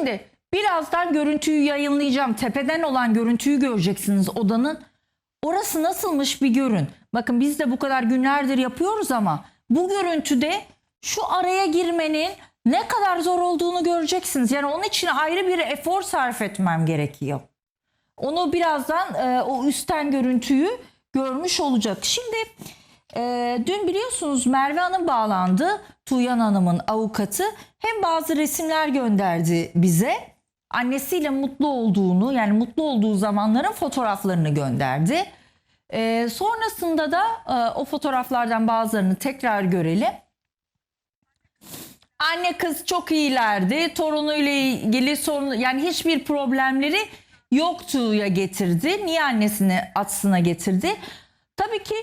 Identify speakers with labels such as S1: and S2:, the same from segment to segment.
S1: Şimdi birazdan görüntüyü yayınlayacağım. Tepeden olan görüntüyü göreceksiniz odanın. Orası nasılmış bir görün. Bakın biz de bu kadar günlerdir yapıyoruz ama bu görüntüde şu araya girmenin ne kadar zor olduğunu göreceksiniz. Yani onun için ayrı bir efor sarf etmem gerekiyor. Onu birazdan e, o üstten görüntüyü görmüş olacak. Şimdi e, dün biliyorsunuz Merve Hanım bağlandı. Tuğyan Hanım'ın avukatı. Hem bazı resimler gönderdi bize. Annesiyle mutlu olduğunu yani mutlu olduğu zamanların fotoğraflarını gönderdi. E, sonrasında da e, o fotoğraflardan bazılarını tekrar görelim. Anne kız çok iyilerdi. Torunuyla ilgili sorun yani hiçbir problemleri yoktu ya getirdi. Niye annesini atsına getirdi? Tabii ki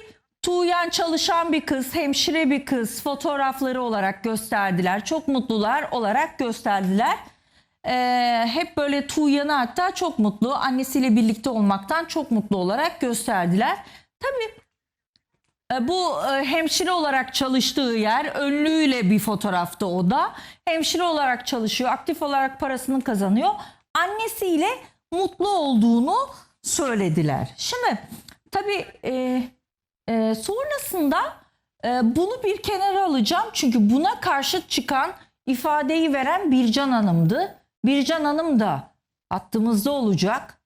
S1: Tuğyan çalışan bir kız, hemşire bir kız fotoğrafları olarak gösterdiler. Çok mutlular olarak gösterdiler. Ee, hep böyle Tuğyan'ı hatta çok mutlu, annesiyle birlikte olmaktan çok mutlu olarak gösterdiler. Tabii e, Bu e, hemşire olarak çalıştığı yer önlüğüyle bir fotoğrafta o da. Hemşire olarak çalışıyor, aktif olarak parasını kazanıyor. Annesiyle mutlu olduğunu söylediler. Şimdi tabii e, e, sonrasında e, bunu bir kenara alacağım. Çünkü buna karşı çıkan ifadeyi veren Bircan Hanım'dı. Bircan Hanım da attığımızda olacak.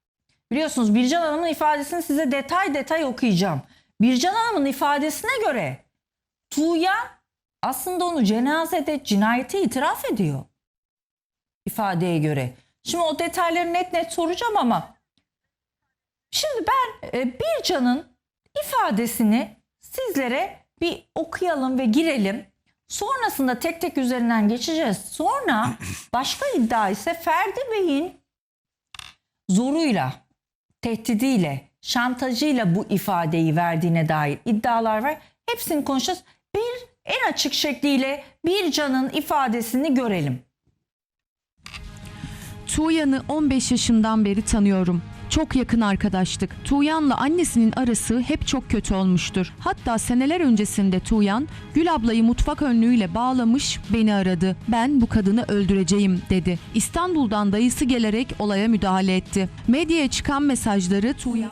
S1: Biliyorsunuz Bircan Hanım'ın ifadesini size detay detay okuyacağım. Bircan Hanım'ın ifadesine göre Tuğyan aslında onu cenazede cinayeti itiraf ediyor. ifadeye göre. Şimdi o detayları net net soracağım ama şimdi ben e, Bircan'ın ifadesini sizlere bir okuyalım ve girelim. Sonrasında tek tek üzerinden geçeceğiz. Sonra başka iddia ise Ferdi Bey'in zoruyla, tehdidiyle, şantajıyla bu ifadeyi verdiğine dair iddialar var. Hepsini konuşacağız. Bir en açık şekliyle bir canın ifadesini görelim.
S2: Tuğyan'ı 15 yaşından beri tanıyorum. Çok yakın arkadaştık. Tuğyan'la annesinin arası hep çok kötü olmuştur. Hatta seneler öncesinde Tuğyan, Gül ablayı mutfak önlüğüyle bağlamış beni aradı. Ben bu kadını öldüreceğim dedi. İstanbul'dan dayısı gelerek olaya müdahale etti. Medyaya çıkan mesajları Tuğyan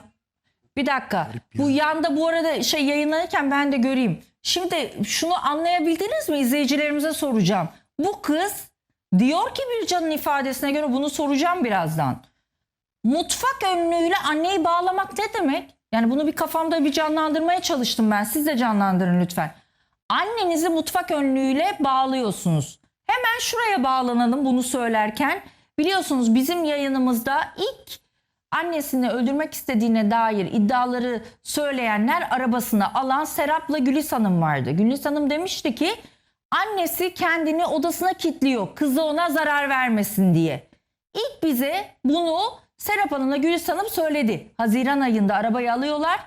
S1: Bir dakika. Bu yanda bu arada şey yayınlanırken ben de göreyim. Şimdi şunu anlayabildiniz mi? İzleyicilerimize soracağım. Bu kız diyor ki Bircan'ın ifadesine göre bunu soracağım birazdan. Mutfak önlüğüyle anneyi bağlamak ne demek? Yani bunu bir kafamda bir canlandırmaya çalıştım ben. Siz de canlandırın lütfen. Annenizi mutfak önlüğüyle bağlıyorsunuz. Hemen şuraya bağlanalım bunu söylerken. Biliyorsunuz bizim yayınımızda ilk annesini öldürmek istediğine dair iddiaları söyleyenler arabasına alan Serap'la Gülis Hanım vardı. Gülis Hanım demişti ki annesi kendini odasına kilitliyor kızı ona zarar vermesin diye. İlk bize bunu Serap Hanım'la Gülis Hanım söyledi. Haziran ayında arabayı alıyorlar.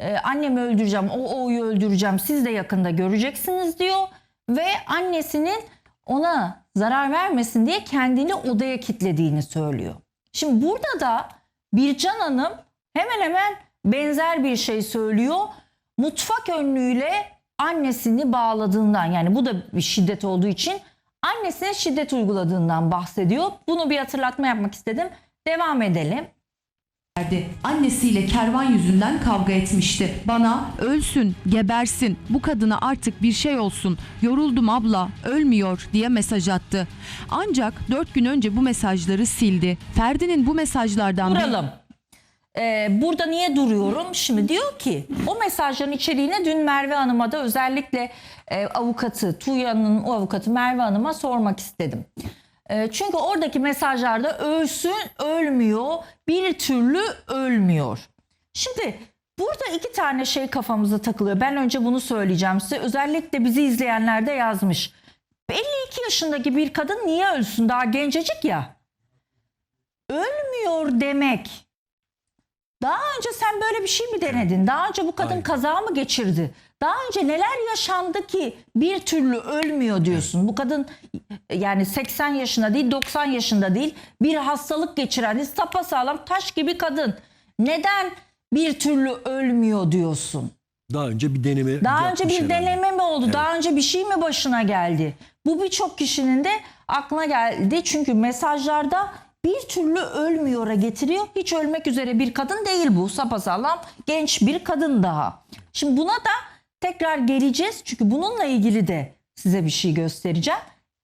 S1: Ee, annemi öldüreceğim, o oğuyu öldüreceğim siz de yakında göreceksiniz diyor. Ve annesinin ona zarar vermesin diye kendini odaya kilitlediğini söylüyor. Şimdi burada da Bircan Hanım hemen hemen benzer bir şey söylüyor. Mutfak önlüğüyle annesini bağladığından yani bu da bir şiddet olduğu için annesine şiddet uyguladığından bahsediyor. Bunu bir hatırlatma yapmak istedim. Devam edelim.
S2: verdi. Annesiyle kervan yüzünden kavga etmişti. Bana ölsün, gebersin, bu kadına artık bir şey olsun, yoruldum abla, ölmüyor diye mesaj attı. Ancak 4 gün önce bu mesajları sildi. Ferdi'nin bu mesajlardan
S1: Duralım. Ee, burada niye duruyorum? Şimdi diyor ki o mesajların içeriğine dün Merve Hanım'a da özellikle e, avukatı Tuğya'nın o avukatı Merve Hanım'a sormak istedim. E, çünkü oradaki mesajlarda ölsün ölmüyor bir türlü ölmüyor. Şimdi burada iki tane şey kafamıza takılıyor. Ben önce bunu söyleyeceğim size. Özellikle bizi izleyenler de yazmış. 52 yaşındaki bir kadın niye ölsün? Daha gencecik ya. Ölmüyor demek daha önce sen böyle bir şey mi denedin? Daha önce bu kadın
S3: Aynen.
S1: kaza mı geçirdi? Daha önce neler yaşandı ki bir türlü ölmüyor diyorsun. Bu kadın yani 80 yaşında değil 90 yaşında değil bir hastalık geçiren sapasağlam taş gibi kadın. Neden bir türlü ölmüyor diyorsun?
S3: Daha önce bir deneme
S1: Daha önce bir
S3: herhalde.
S1: deneme mi oldu? Daha önce bir şey mi başına geldi? Bu birçok kişinin de aklına geldi. Çünkü mesajlarda bir türlü ölmüyor'a getiriyor. Hiç ölmek üzere bir kadın değil bu. Sapasağlam genç bir kadın daha. Şimdi buna da tekrar geleceğiz. Çünkü bununla ilgili de size bir şey göstereceğim.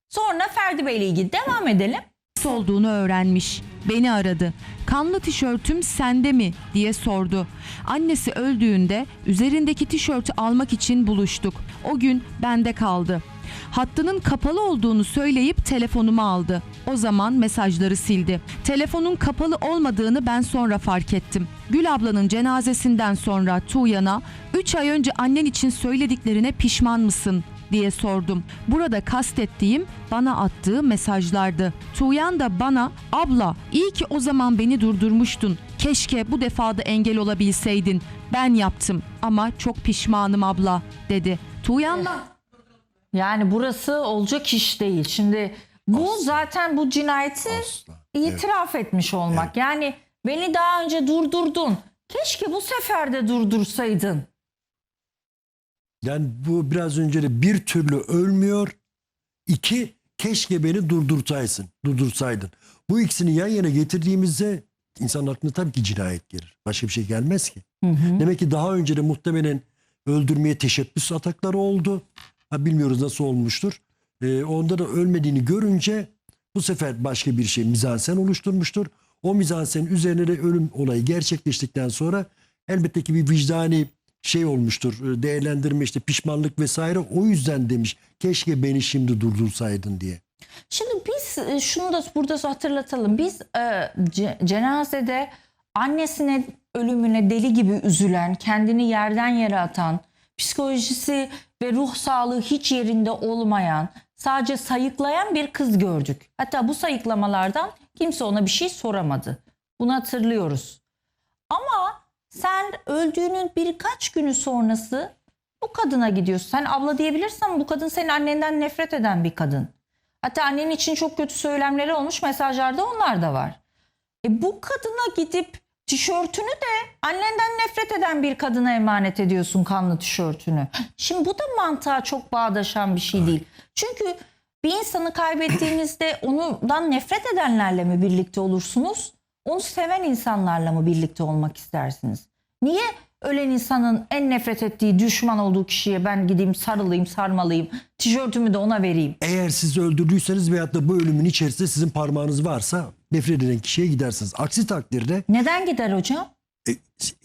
S1: Sonra Ferdi Bey ile ilgili devam edelim.
S2: olduğunu öğrenmiş. Beni aradı. Kanlı tişörtüm sende mi diye sordu. Annesi öldüğünde üzerindeki tişörtü almak için buluştuk. O gün bende kaldı. Hattının kapalı olduğunu söyleyip telefonumu aldı. O zaman mesajları sildi. Telefonun kapalı olmadığını ben sonra fark ettim. Gül ablanın cenazesinden sonra Tuğyan'a 3 ay önce annen için söylediklerine pişman mısın diye sordum. Burada kastettiğim bana attığı mesajlardı. Tuğyan da bana abla iyi ki o zaman beni durdurmuştun. Keşke bu defada engel olabilseydin. Ben yaptım ama çok pişmanım abla dedi. Tuğyan da
S1: Yani burası olacak iş değil. Şimdi bu zaten bu cinayeti
S3: Asla.
S1: itiraf etmiş olmak. Yani beni daha önce durdurdun. Keşke bu sefer de durdursaydın.
S3: Yani bu biraz önce de bir türlü ölmüyor. İki keşke beni durdursaydın. Durdursaydın. Bu ikisini yan yana getirdiğimizde insan aklına tabii ki cinayet gelir. Başka bir şey gelmez ki. Demek ki daha önce de muhtemelen öldürmeye teşebbüs atakları oldu. Ha, bilmiyoruz nasıl olmuştur. Ee, onda da ölmediğini görünce bu sefer başka bir şey mizansen oluşturmuştur. O mizansenin üzerine de ölüm olayı gerçekleştikten sonra elbette ki bir vicdani şey olmuştur. e, Değerlendirme işte pişmanlık vesaire. O yüzden demiş keşke beni şimdi durdursaydın diye.
S1: Şimdi biz e, şunu da burada hatırlatalım. Biz e, ce- cenazede annesine ölümüne deli gibi üzülen, kendini yerden yere atan, psikolojisi ve ruh sağlığı hiç yerinde olmayan, sadece sayıklayan bir kız gördük. Hatta bu sayıklamalardan kimse ona bir şey soramadı. Bunu hatırlıyoruz. Ama sen öldüğünün birkaç günü sonrası bu kadına gidiyorsun. Sen abla diyebilirsin ama bu kadın senin annenden nefret eden bir kadın. Hatta annenin için çok kötü söylemleri olmuş mesajlarda onlar da var. E bu kadına gidip tişörtünü de annenden nefret eden bir kadına emanet ediyorsun kanlı tişörtünü. Şimdi bu da mantığa çok bağdaşan bir şey değil. Çünkü bir insanı kaybettiğinizde ondan nefret edenlerle mi birlikte olursunuz? Onu seven insanlarla mı birlikte olmak istersiniz? Niye ölen insanın en nefret ettiği, düşman olduğu kişiye ben gideyim sarılayım, sarmalayayım, tişörtümü de ona vereyim?
S3: Eğer siz öldürdüyseniz veyahut da bu ölümün içerisinde sizin parmağınız varsa nefret eden kişiye gidersiniz. Aksi takdirde
S1: Neden gider hocam?
S3: e,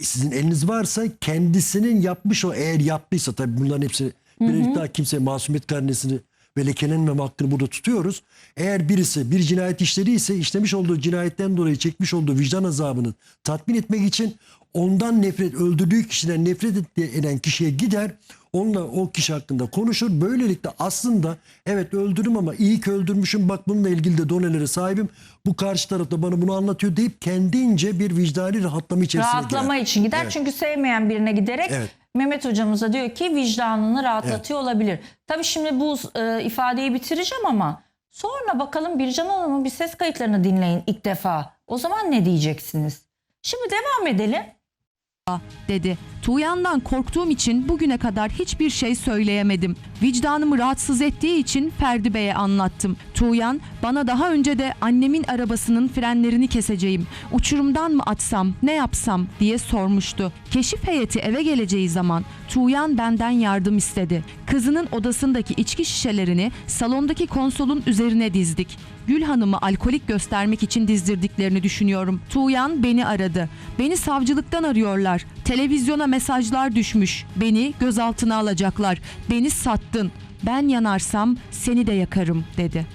S3: sizin eliniz varsa kendisinin yapmış o eğer yaptıysa tabii bunların hepsi bir daha kimse masumiyet karnesini ve lekelenmeme hakkını burada tutuyoruz. Eğer birisi bir cinayet işlediyse işlemiş olduğu cinayetten dolayı çekmiş olduğu vicdan azabını tatmin etmek için ondan nefret öldürdüğü kişiden nefret et- eden kişiye gider onunla o kişi hakkında konuşur. Böylelikle aslında evet öldürdüm ama iyi ki öldürmüşüm bak bununla ilgili de donelere sahibim. Bu karşı tarafta bana bunu anlatıyor deyip kendince bir vicdani rahatlama içerisine
S1: Rahatlama
S3: girer.
S1: için gider.
S3: Evet.
S1: Çünkü sevmeyen birine giderek
S3: Evet.
S1: Mehmet hocamıza diyor ki vicdanını rahatlatıyor olabilir. Tabii şimdi bu e, ifadeyi bitireceğim ama sonra bakalım Bircan Hanım'ın bir ses kayıtlarını dinleyin ilk defa. O zaman ne diyeceksiniz? Şimdi devam edelim.
S2: dedi. Tuğyan'dan korktuğum için bugüne kadar hiçbir şey söyleyemedim. Vicdanımı rahatsız ettiği için Ferdi Bey'e anlattım. Tuğyan bana daha önce de annemin arabasının frenlerini keseceğim. Uçurumdan mı atsam, ne yapsam diye sormuştu. Keşif heyeti eve geleceği zaman Tuğyan benden yardım istedi. Kızının odasındaki içki şişelerini salondaki konsolun üzerine dizdik. Gül Hanım'ı alkolik göstermek için dizdirdiklerini düşünüyorum. Tuğyan beni aradı. Beni savcılıktan arıyorlar. Televizyona mesajlar düşmüş. Beni gözaltına alacaklar. Beni sattın. Ben yanarsam seni de yakarım dedi.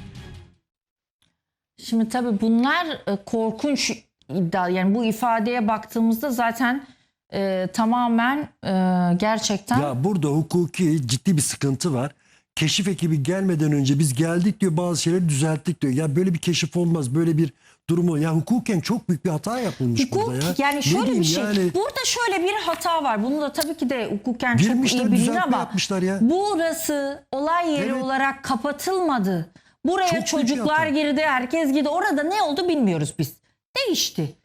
S1: Şimdi tabii bunlar e, korkunç iddia. Yani bu ifadeye baktığımızda zaten e, tamamen e, gerçekten
S3: Ya burada hukuki ciddi bir sıkıntı var. Keşif ekibi gelmeden önce biz geldik diyor bazı şeyleri düzelttik diyor. Ya böyle bir keşif olmaz böyle bir durumu. Ya hukuken çok büyük bir hata yapılmış
S1: Hukuk
S3: burada ya.
S1: yani şöyle bir şey.
S3: yani?
S1: Burada şöyle bir hata var. Bunu da tabii ki de hukuken çok iyi bilinir ama
S3: ya.
S1: burası olay yeri
S3: Evet.
S1: olarak kapatılmadı. Buraya
S3: Çok
S1: çocuklar girdi, herkes girdi. Orada ne oldu bilmiyoruz biz. Değişti.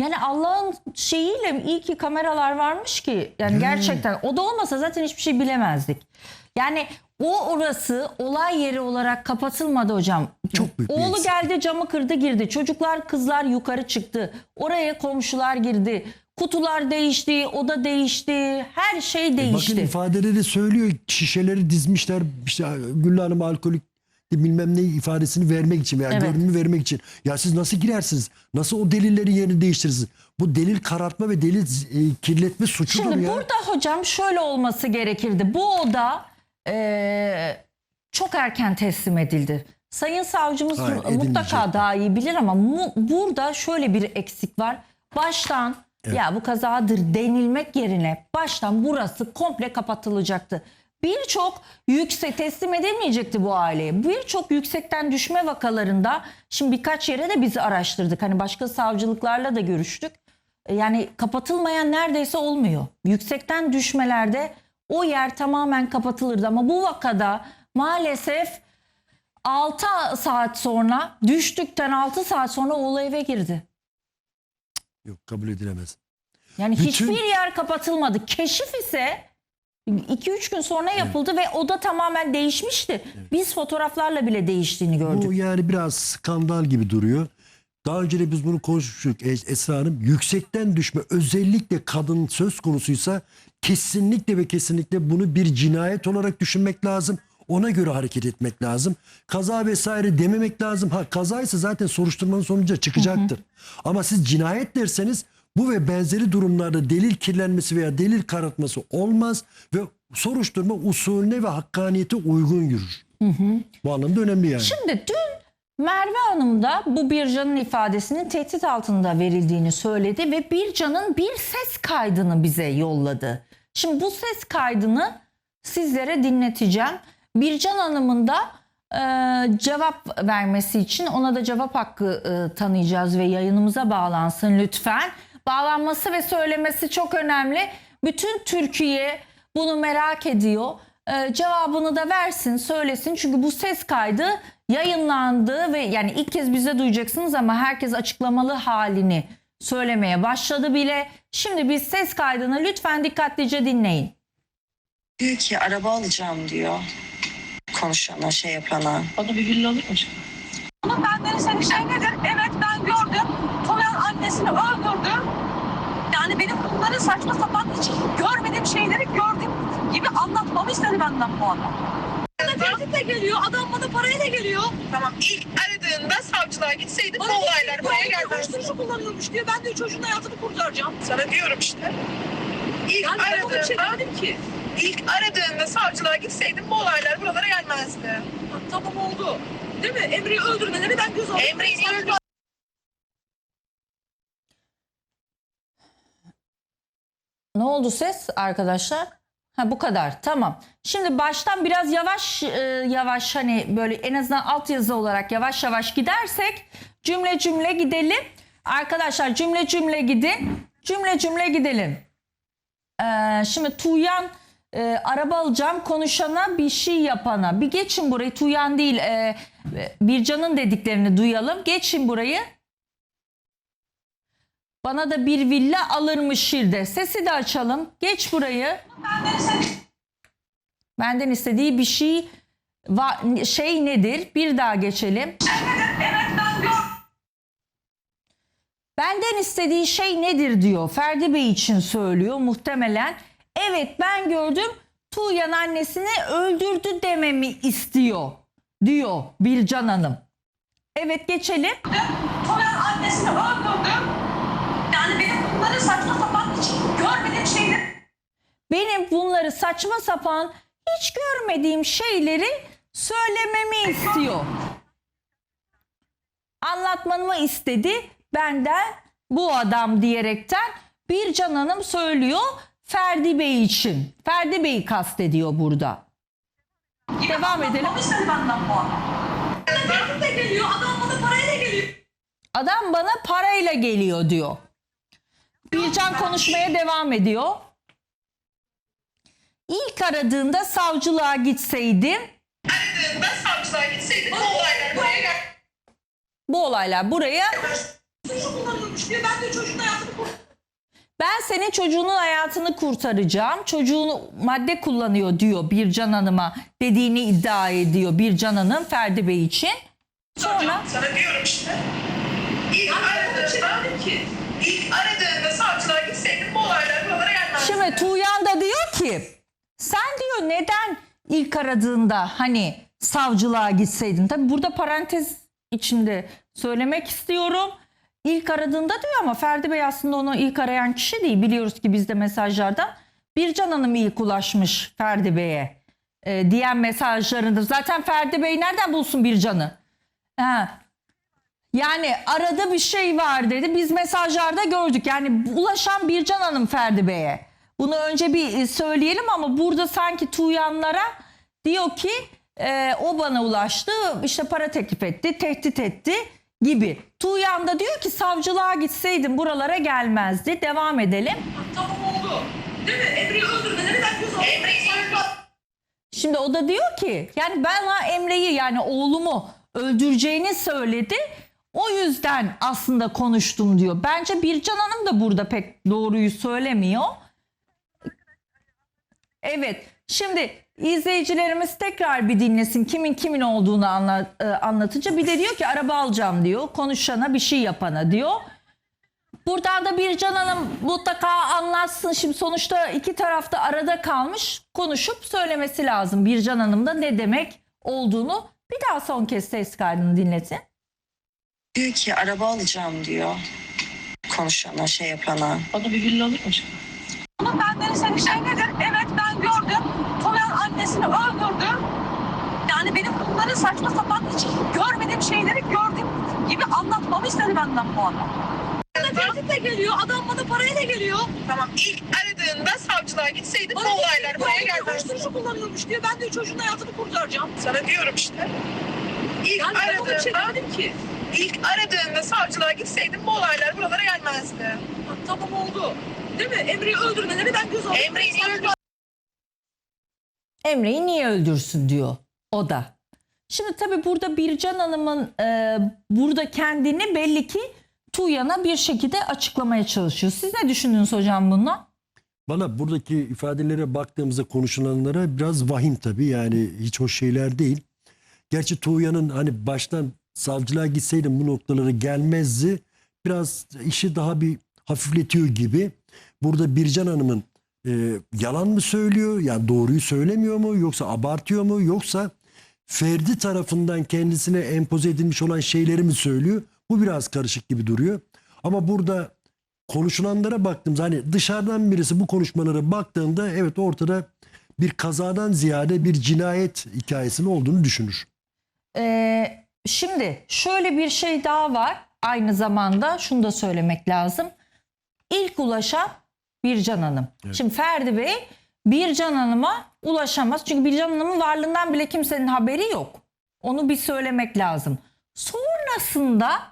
S1: Yani Allah'ın şeyiyle iyi ki kameralar varmış ki yani gerçekten o da olmasa zaten hiçbir şey bilemezdik. Yani o orası olay yeri olarak kapatılmadı hocam.
S3: Çok büyük
S1: Oğlu geldi camı kırdı girdi. Çocuklar kızlar yukarı çıktı. Oraya komşular girdi. Kutular değişti, oda değişti, her şey değişti.
S3: Bakın ifadeleri söylüyor. Şişeleri dizmişler. İşte Güllü Hanım alkolik bilmem ne ifadesini vermek için veya
S1: Evet.
S3: görünümü vermek için. Ya siz nasıl girersiniz? Nasıl o delillerin yerini değiştirirsiniz? Bu delil karartma ve delil e, kirletme suçudur
S1: Şimdi
S3: ya.
S1: burada hocam şöyle olması gerekirdi. Bu oda eee, çok erken teslim edildi. Sayın savcımız
S3: Hayır,
S1: mutlaka daha iyi bilir ama mu- burada şöyle bir eksik var. Baştan ya bu kazadır denilmek yerine baştan burası komple kapatılacaktı. Birçok yüksek teslim edilmeyecekti bu aileye. Birçok yüksekten düşme vakalarında şimdi birkaç yere de biz araştırdık. Hani başka savcılıklarla da görüştük. Yani kapatılmayan neredeyse olmuyor. Yüksekten düşmelerde o yer tamamen kapatılırdı ama bu vakada maalesef 6 saat sonra düştükten 6 saat sonra oğlu eve girdi.
S3: Yok kabul edilemez.
S1: Yani
S3: Bütün-
S1: hiçbir yer kapatılmadı. Keşif ise 2-3 gün sonra yapıldı ve oda tamamen değişmişti. Biz fotoğraflarla bile değiştiğini gördük.
S3: Bu yani biraz skandal gibi duruyor. Daha önce de biz bunu konuşmuştuk Es- Esra Hanım. Yüksekten düşme özellikle kadın söz konusuysa kesinlikle ve kesinlikle bunu bir cinayet olarak düşünmek lazım. Ona göre hareket etmek lazım. Kaza vesaire dememek lazım. Ha kazaysa zaten soruşturmanın sonucu çıkacaktır. Ama siz cinayet derseniz bu ve benzeri durumlarda delil kirlenmesi veya delil karartması olmaz ve soruşturma usulüne ve hakkaniyete uygun yürür. Bu anlamda önemli yani.
S1: Şimdi dün Merve Hanım da bu Bircan'ın ifadesinin tehdit altında verildiğini söyledi ve Bircan'ın bir ses kaydını bize yolladı. Şimdi bu ses kaydını sizlere dinleteceğim. Bircan Hanım'ın da e, cevap vermesi için ona da cevap hakkı e, tanıyacağız ve yayınımıza bağlansın lütfen. Bağlanması ve söylemesi çok önemli. Bütün Türkiye bunu merak ediyor. Ee, cevabını da versin, söylesin. Çünkü bu ses kaydı yayınlandı ve yani ilk kez bize duyacaksınız ama herkes açıklamalı halini söylemeye başladı bile. Şimdi biz ses kaydını lütfen dikkatlice dinleyin.
S4: Diyor ki araba alacağım diyor. Konuşana şey yapana.
S5: Bana bir villa alır mısın?
S6: Bunun benden istediği şey nedir? Evet ben gördüm. Toyan annesini öldürdü. Yani benim bunların saçma sapan hiç görmediğim şeyleri gördüğüm gibi anlatmamı istedi benden bu adam. Bana tehdit de geliyor, adam bana parayla geliyor.
S5: Tamam ilk aradığında savcılığa gitseydik bu
S6: Bana
S5: olaylar buraya gelmezdi.
S6: uyuşturucu kullanıyormuş diyor. Ben de çocuğun hayatını kurtaracağım.
S5: Sana diyorum işte. İlk
S6: Yani ben ona bir şey
S5: aradığında,
S6: demedim ki.
S5: ilk aradığında savcılığa gitseydin bu olaylar buralara gelmezdi.
S6: Ha, Tamam oldu. Değil mi? Emre'yi öldürmeleri ben göz aldım.
S5: Emre'yi öldürdün?
S1: Ne oldu ses arkadaşlar? Ha bu kadar tamam. Şimdi baştan biraz yavaş e, yavaş hani böyle en azından altyazı olarak yavaş yavaş gidersek cümle cümle gidelim. Arkadaşlar cümle cümle gidin. Cümle cümle gidelim. Ee, şimdi Tuğyan e, araba alacağım konuşana bir şey yapana. Bir geçin burayı Tuğyan değil e, Bircan'ın dediklerini duyalım. Geçin burayı. Bana da bir villa alırmış Şirde. Sesi de açalım. Geç burayı.
S6: Benden istediği
S1: bir şey şey nedir? Bir daha geçelim. Benden istediği şey nedir diyor. Ferdi Bey için söylüyor muhtemelen. Evet ben gördüm. Tuğyan annesini öldürdü dememi istiyor diyor Bircan Hanım. Evet geçelim.
S6: Toyan annesini öldürdü. Bunların saçma sapan hiç görmediğim şeyleri
S1: Benim bunları saçma sapan hiç görmediğim şeyleri söylememi istiyor. Anlatmamı istedi benden bu adam diyerekten bir Can Hanım söylüyor Ferdi Bey için. Ferdi Bey'i kastediyor burada. Devam edelim.
S6: benden bu adam. Tehdit de geliyor, adam bana parayla geliyor.
S1: Adam bana parayla geliyor diyor. Bircan konuşmaya devam ediyor. İlk aradığında savcılığa gitseydim
S5: Aradığında savcılığa gitseydik bu olaylar buraya
S1: bu olaylar buraya
S6: ben de çocuğun hayatını.
S1: Ben senin çocuğunun hayatını kurtaracağım. Çocuğunu madde kullanıyor diyor Bircan Hanım'a dediğini iddia ediyor Bircan Hanım Ferdi Bey için. Sonra
S5: Sana diyorum işte. İlk aradığında,
S6: ki.
S5: ilk aradığında
S1: Tuğyan da diyor ki sen diyor neden ilk aradığında hani savcılığa gitseydin? Tabi burada parantez içinde söylemek istiyorum. İlk aradığında diyor ama Ferdi Bey aslında onu ilk arayan kişi değil. Biliyoruz ki bizde mesajlardan Bircan Hanım ilk ulaşmış Ferdi Bey'e e, diyen mesajlarında. Zaten Ferdi Bey nereden bulsun Bircan'ı? Ha, yani arada bir şey var dedi. Biz mesajlarda gördük. Yani ulaşan Bircan Hanım Ferdi Bey'e. Bunu önce bir e, söyleyelim ama burada sanki Tuğyanlara diyor ki e, o bana ulaştı işte para teklif etti tehdit etti gibi. Tuğyan da diyor ki savcılığa gitseydim buralara gelmezdi. Devam edelim.
S6: Tamam oldu. Değil mi? Emre'yi ben aldım.
S5: Emre'yi sakla.
S1: Şimdi o da diyor ki yani bana Emre'yi yani oğlumu öldüreceğini söyledi. O yüzden aslında konuştum diyor. Bence Bircan Hanım da burada pek doğruyu söylemiyor. Evet. Şimdi izleyicilerimiz tekrar bir dinlesin kimin kimin olduğunu anla, e, anlatınca bir de diyor ki araba alacağım diyor. Konuşana bir şey yapana diyor. Buradan da Bircan Hanım mutlaka anlatsın. Şimdi sonuçta iki tarafta arada kalmış. Konuşup söylemesi lazım. Bircan Hanım da ne demek olduğunu bir daha son kez ses kaydını dinletin.
S4: Diyor ki araba alacağım diyor. Konuşana şey yapana.
S6: Bana bir villa alır mı? Ama benden istediği şey nedir? Evet ben gördüm. Tuğyan annesini öldürdü. Yani benim bunların saçma sapan hiç görmediğim şeyleri gördüm gibi anlatmamı istedi benden bu adam. Bana tehditle geliyor. Adam bana parayla geliyor.
S5: Tamam ilk aradığında savcılığa gitseydim bu
S6: Bana
S5: olaylar buraya gelmezdi.
S6: Uyuşturucu kullanıyormuş diyor. Ben de çocuğun hayatını kurtaracağım.
S5: Sana diyorum işte. İlk
S6: Yani ben
S5: aradığında,
S6: demedim ki.
S5: ilk aradığında savcılığa gitseydim bu olaylar buralara gelmezdi.
S6: Ha, Tamam oldu. Değil mi? Emre'yi öldürmeleri ben göz aldım.
S5: Emre'yi niye öldürdün?
S1: Emre'yi niye öldürsün diyor o da. Şimdi tabii burada Bircan Hanım'ın e, burada kendini belli ki Tuğyan'a bir şekilde açıklamaya çalışıyor. Siz ne düşündünüz hocam bundan?
S3: Bana buradaki ifadelere baktığımızda konuşulanlara biraz vahim tabii yani hiç hoş şeyler değil. Gerçi Tuğyan'ın hani baştan savcılığa gitseydim bu noktalara gelmezdi. Biraz işi daha bir hafifletiyor gibi. Burada Bircan Hanım'ın e, yalan mı söylüyor? Yani doğruyu söylemiyor mu? Yoksa abartıyor mu? Yoksa Ferdi tarafından kendisine empoze edilmiş olan şeyleri mi söylüyor? Bu biraz karışık gibi duruyor. Ama burada konuşulanlara baktığımız hani dışarıdan birisi bu konuşmalara baktığında evet ortada bir kazadan ziyade bir cinayet hikayesinin olduğunu düşünür.
S1: Ee, şimdi şöyle bir şey daha var. Aynı zamanda şunu da söylemek lazım. İlk ulaşan Bircan Hanım. Şimdi Ferdi Bey Bircan Hanım'a ulaşamaz. Çünkü Bircan Hanım'ın varlığından bile kimsenin haberi yok. Onu bir söylemek lazım. Sonrasında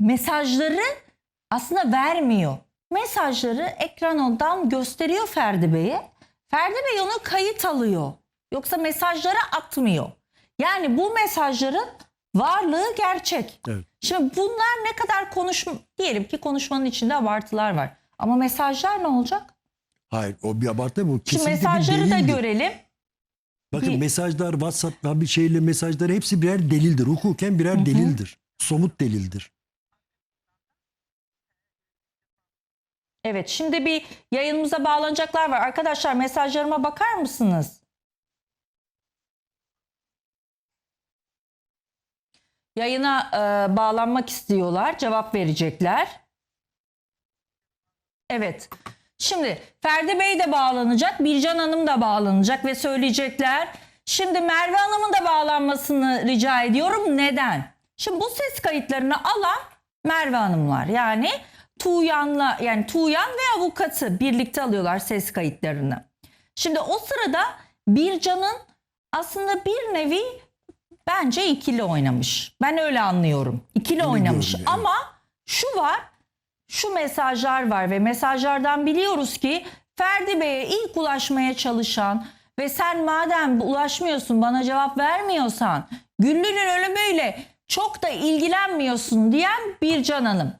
S1: mesajları aslında vermiyor. Mesajları ekrandan gösteriyor Ferdi Bey'e. Ferdi Bey onu kayıt alıyor. Yoksa mesajları atmıyor. Yani bu mesajların varlığı gerçek.
S3: Evet.
S1: Şimdi bunlar ne kadar konuşma diyelim ki konuşmanın içinde abartılar var. Ama mesajlar ne olacak?
S3: Hayır o bir abartı bu.
S1: Şimdi
S3: Kesinlikle
S1: mesajları
S3: bir
S1: da görelim.
S3: Bakın
S1: Bir-
S3: mesajlar WhatsApp'tan bir şeyle mesajlar hepsi birer delildir. Hukuken birer delildir. Somut delildir.
S1: Evet şimdi bir yayınımıza bağlanacaklar var. Arkadaşlar mesajlarıma bakar mısınız? Yayına e, bağlanmak istiyorlar. Cevap verecekler. Evet. Şimdi Ferdi Bey de bağlanacak. Bircan Hanım da bağlanacak ve söyleyecekler. Şimdi Merve Hanım'ın da bağlanmasını rica ediyorum. Neden? Şimdi bu ses kayıtlarını alan Merve Hanımlar. Yani Tuğyan'la yani Tuğyan ve avukatı birlikte alıyorlar ses kayıtlarını. Şimdi o sırada Bircan'ın aslında bir nevi bence ikili oynamış. Ben öyle anlıyorum. İkili
S3: Öyle
S1: oynamış
S3: evet.
S1: ama şu var şu mesajlar var ve mesajlardan biliyoruz ki Ferdi Bey'e ilk ulaşmaya çalışan ve sen madem ulaşmıyorsun bana cevap vermiyorsan Güllü'nün ölümüyle çok da ilgilenmiyorsun diyen bir Can Hanım.